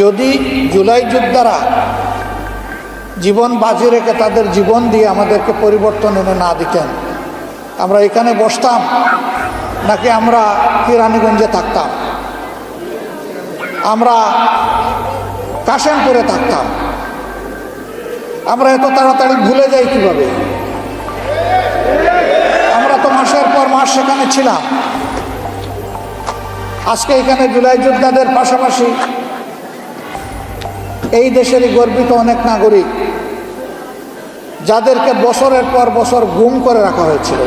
যদি জুলাই যোদ্ধারা জীবন বাজি রেখে তাদের জীবন দিয়ে আমাদেরকে পরিবর্তন এনে না দিতেন, আমরা এখানে বসতাম, নাকি আমরা কিরানীগঞ্জে থাকতাম? আমরা কাশেমপুরে থাকতাম। আমরা এত তাড়াতাড়ি ভুলে যাই কীভাবে? আমরা তো মাসের পর মাস সেখানে ছিলাম। আজকে এখানে জুলাই যোদ্ধাদের পাশাপাশি এই দেশেরই গর্বিত অনেক নাগরিক, যাদেরকে বছরের পর বছর গুম করে রাখা হয়েছিল।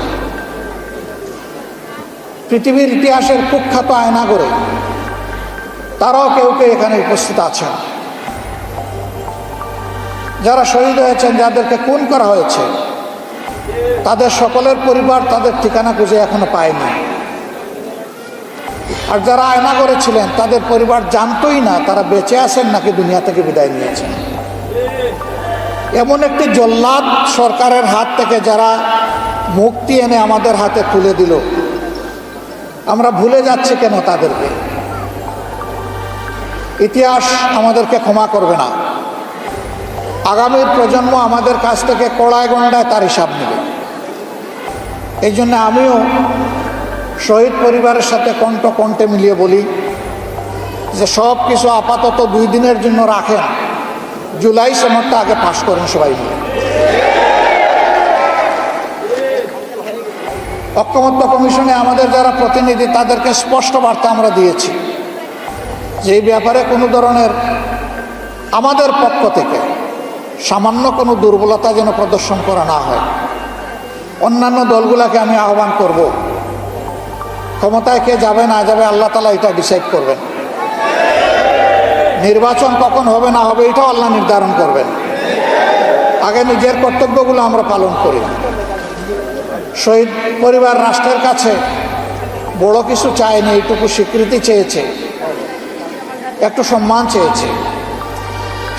পৃথিবীর ইতিহাসের কুখ্যাত আয়না করে তারাও কেউ কেউ এখানে উপস্থিত আছেন। যারা শহীদ হয়েছেন, যাদেরকে খুন করা হয়েছে, তাদের সকলের পরিবার তাদের ঠিকানা খুঁজে এখনও পায়নি। আর যারা আয়না করেছিলেন, তাদের পরিবার জানতোই না, তারা বেঁচে আছেন নাকি দুনিয়া থেকে বিদায় নিয়েছেন। এমন একটি জল্লাদ সরকারের হাত থেকে যারা মুক্তি এনে আমাদের হাতে তুলে দিল, আমরা ভুলে যাচ্ছি কেন তাদেরকে? ইতিহাস আমাদেরকে ক্ষমা করবে না। আগামী প্রজন্ম আমাদের কাছ থেকে কড়ায় গন্ডায় তার হিসাব নেবে। এই জন্য আমিও শহীদ পরিবারের সাথে কণ্ঠ কণ্ঠে মিলিয়ে বলি যে সব কিছু আপাতত দুই দিনের জন্য রাখেন জুলাই সনদটা আগে পাশ করেন সবাই মিলে। ঐক্যমত্য কমিশনে আমাদের যারা প্রতিনিধি, তাদেরকে স্পষ্ট বার্তা আমরা দিয়েছি যে এই ব্যাপারে কোনো ধরনের আমাদের পক্ষ থেকে সামান্য কোনো দুর্বলতা যেন প্রদর্শন করা না হয়। অন্যান্য দলগুলোকে আমি আহ্বান করব ক্ষমতায় কে যাবে, না যাবে, আল্লাহ তালা এটা ডিসাইড করবেন। নির্বাচন কখন হবে, না হবে, এটাও আল্লাহ নির্ধারণ করবেন। আগে নিজের কর্তব্যগুলো আমরা পালন করি। শহীদ পরিবার রাষ্ট্রের কাছে বড় কিছু চায়নি এইটুকু স্বীকৃতি চেয়েছে, একটু সম্মান চেয়েছে।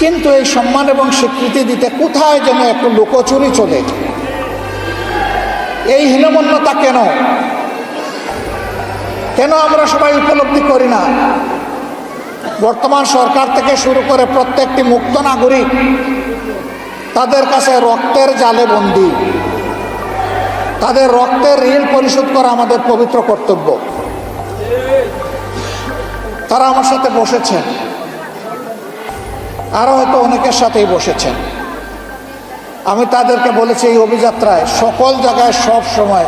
কিন্তু এই সম্মান এবং স্বীকৃতি দিতে কোথায় যেন একটু লুকোচুরি চলে। এই হীনমন্যতা কেন? কেন আমরা সবাই উপলব্ধি করি না? বর্তমান সরকার থেকে শুরু করে প্রত্যেকটি মুক্ত নাগরিক তাদের কাছে রক্তের জালে বন্দি। তাদের রক্তের ঋণ পরিশোধ করা আমাদের পবিত্র কর্তব্য। তারা আমার সাথে বসেছেন। আরও হয়তো অনেকের সাথেই বসেছেন। আমি তাদেরকে বলেছি এই অভিযাত্রায় সকল জায়গায় সব সময়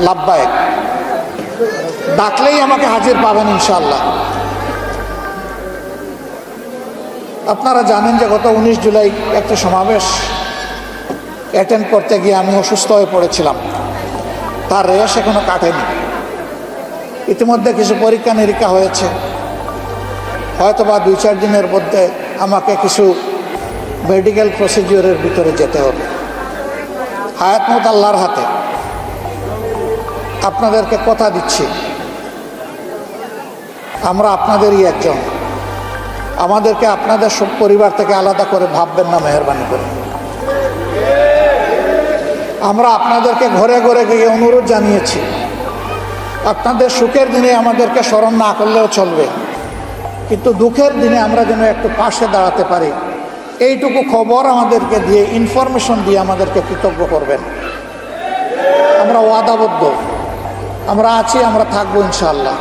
লাভবায়ক ডাকলেই আমাকে হাজির পাবেন ইনশাল্লাহ আপনারা জানেন যে গত উনিশ জুলাই একটা সমাবেশ অ্যাটেন্ড করতে গিয়ে আমি অসুস্থ হয়ে পড়েছিলাম। তার রেশ এখনও কাটেনি। ইতিমধ্যে কিছু পরীক্ষা নিরীক্ষা হয়েছে। হয়তো বা দুই চার দিনের মধ্যে আমাকে কিছু মেডিকেল প্রসিডিওরের ভিতরে যেতে হবে। হায়াত হায়াতমত আল্লাহর হাতে। আপনাদেরকে কথা দিচ্ছি। আমরা আপনাদেরই একজন। আমাদেরকে আপনাদের সব পরিবার থেকে আলাদা করে ভাববেন না, মেহরবানি করে। আমরা আপনাদেরকে ঘরে ঘরে গিয়ে অনুরোধ জানিয়েছি। আপনাদের সুখের দিনে আমাদেরকে স্মরণ না করলেও চলবে। কিন্তু দুঃখের দিনে আমরা যেন একটু পাশে দাঁড়াতে পারি। এইটুকু খবর আমাদেরকে দিয়ে ইনফরমেশন দিয়ে আমাদেরকে কৃতজ্ঞ করবেন। আমরা ওয়াদাবদ্ধ। আমরা আছি, আমরা থাকব ইনশাল্লাহ